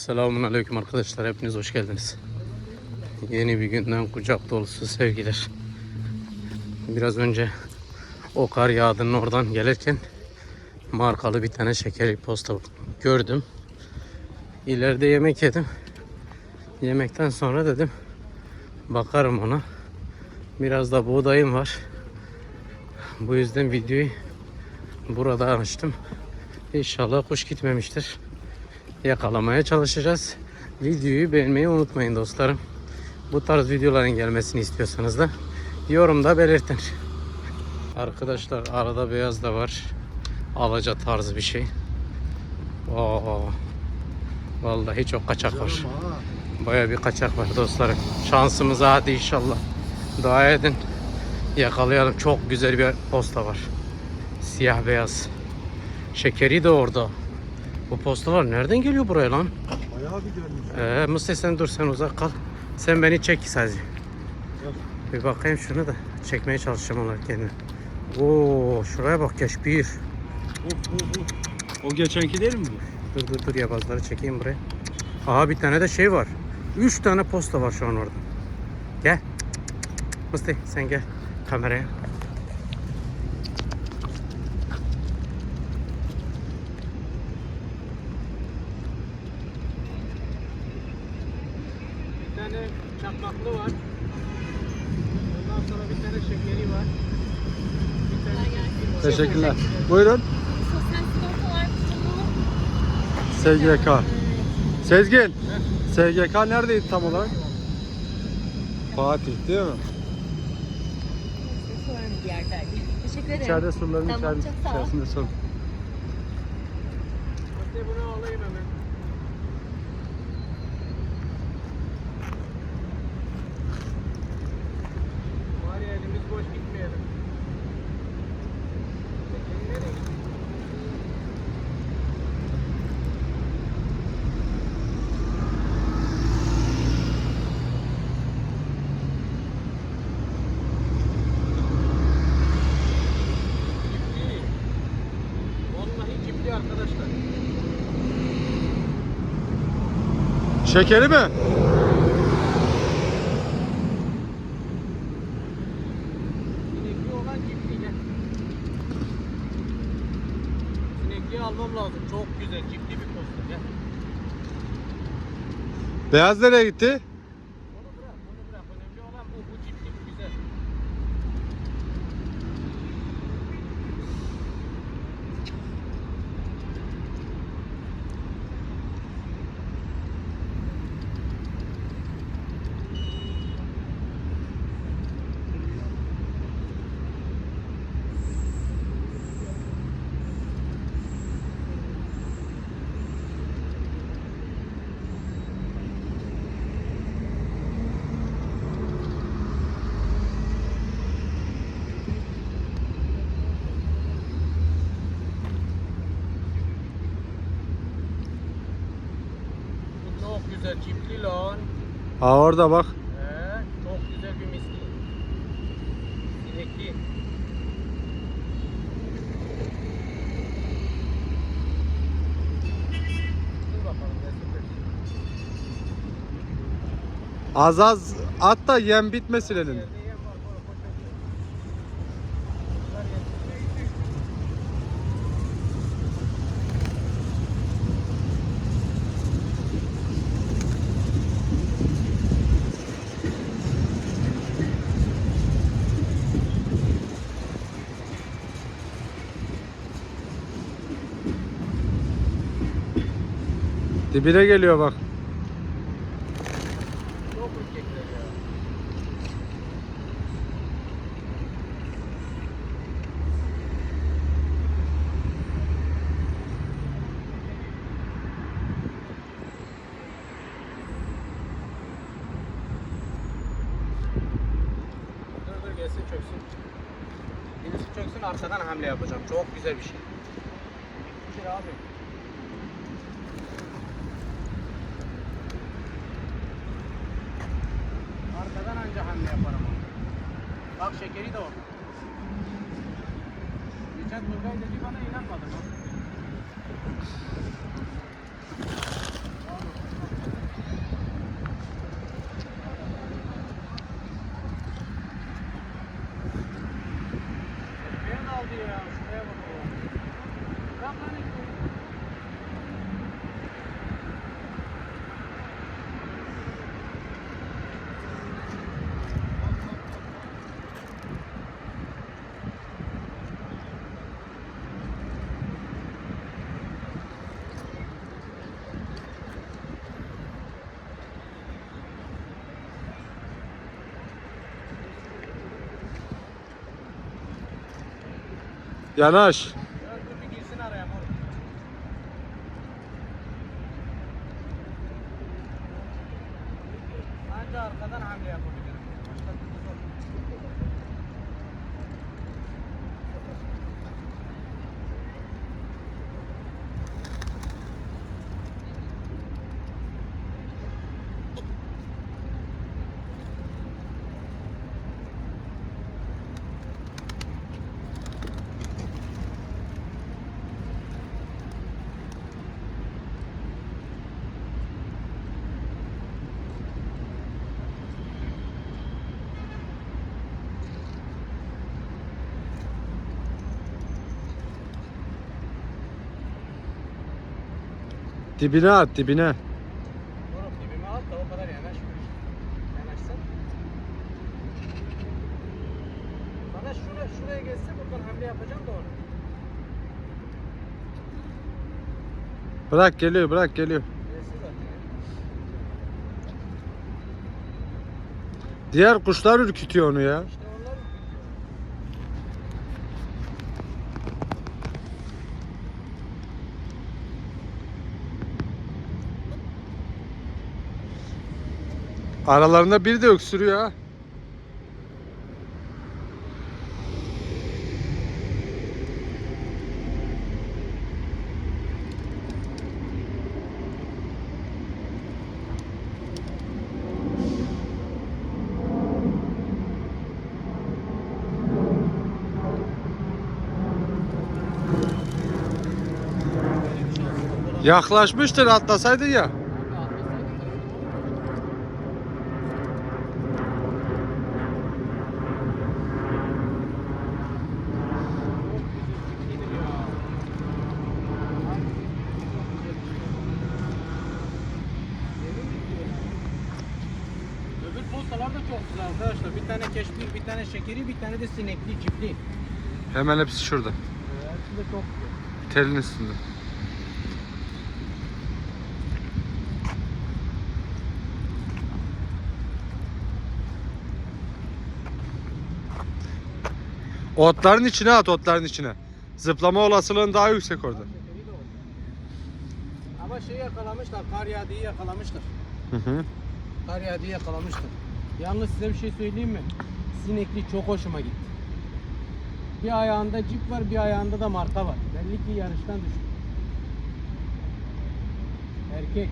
Selamun Aleyküm arkadaşlar. Hepiniz hoş geldiniz. Yeni bir günden kucak dolusu sevgiler. Biraz önce o kar yağdının oradan gelirken markalı bir tane şekerli posta gördüm. İleride yemek yedim. Yemekten sonra dedim bakarım ona. Biraz da buğdayım var. Bu yüzden videoyu burada açtım. İnşallah kuş gitmemiştir yakalamaya çalışacağız. Videoyu beğenmeyi unutmayın dostlarım. Bu tarz videoların gelmesini istiyorsanız da yorumda belirtin. Arkadaşlar arada beyaz da var. Alaca tarzı bir şey. Oo. Vallahi çok kaçak var. Baya bir kaçak var dostlarım. Şansımıza hadi inşallah. Dua edin. Yakalayalım. Çok güzel bir posta var. Siyah beyaz. Şekeri de orada. Bu postalar nereden geliyor buraya lan? Bayağı bir görmüş. Ee, Mustafa sen dur sen uzak kal. Sen beni çek sadece. Bir bakayım şunu da çekmeye çalışacağım onlar kendini. Oo şuraya bak geç bir. O geçenki değil mi bu? Dur dur dur yabazları çekeyim buraya. Aha bir tane de şey var. Üç tane posta var şu an orada. Gel. Mustafa sen gel kameraya. Tane çakmaklı var. Ondan sonra bir tane şekeri var. Bir tane Teşekkürler. Buyurun. Sosyal sigortalar kutumu. SGK. Sezgin. SGK neredeydi tam olarak? Fatih değil mi? Teşekkür ederim. İçeride soruların Tamam, içeride, çok sağ ol. içerisinde sorun. Mustafa bunu alayım hemen. Var ya elimiz boş gitmeyelim. Peki, nereye gidiyor? Cipli. Vallahi cipli arkadaşlar. Şekeri mi? Sinekli olan almam lazım. Çok güzel cipli bir posta gel. Beyaz nereye gitti? Onu bırak, onu bırak. Önemli olan bu, bu cipli bu güzel. Bu çok güzel cipli lan. Ha orada bak. He, çok güzel bir misli. Sinekli. Az az at da yem bitmesin elinde. Dibine geliyor bak. Gelsin çöksün. Birisi çöksün arkadan hamle yapacağım. Çok güzel bir şey. Gir abi. Arkadan anca hamle yaparım. Bak şekeri de o. Geçen Turgay dedi bana inanmadı. Bak. Yanaş. Dibine at dibine. Moruk dibime at da o kadar yanaşmıyor işte. Yanaşsan. Bana şuraya, şuraya geçse buradan hamle yapacağım da onu. Bırak geliyor bırak geliyor. Gelsin zaten ya. Diğer kuşlar ürkütüyor onu ya. İşte onlar Aralarında biri de öksürüyor ha. Yaklaşmıştır atlasaydın ya. Öbür postalar da çok güzel arkadaşlar. Bir tane keşmir, bir tane şekeri, bir tane de sinekli, cipli. Hemen hepsi şurada. Hepsi de çok güzel. Telin üstünde. Otların içine at otların içine. Zıplama olasılığın daha yüksek orada. Ama şey yakalamışlar, kar yağdığı yakalamışlar. Hı hı. Kar yağdığı yakalamışlar. Yalnız size bir şey söyleyeyim mi? Sinekli çok hoşuma gitti. Bir ayağında cip var, bir ayağında da marka var. Belli ki yarıştan düştü. Erkek.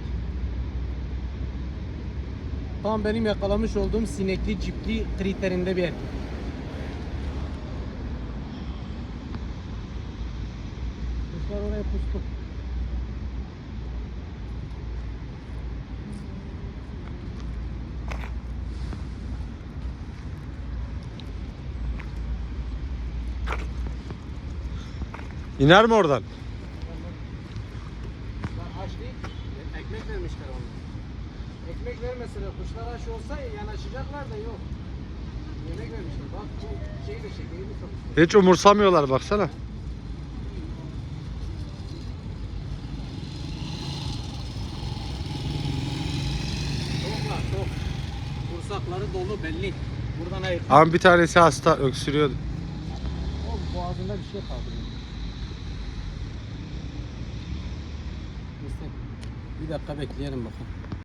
Tam benim yakalamış olduğum sinekli cipli kriterinde bir erkek. Kuşlar oraya pustu. İner mi oradan? Aç değil, ekmek vermişler onlara. Ekmek vermeseler kuşlar aç olsa yanaşacaklar da yok. Yemek vermişler. Bak bu şeyi de şekeri güzel. Hiç umursamıyorlar baksana. Çoklar çok. Kursakları dolu belli. Buradan ayık. Ama bir tanesi hasta öksürüyordu. O boğazında bir şey kaldı. benim. Neyse, Bir dakika bekleyelim bakalım.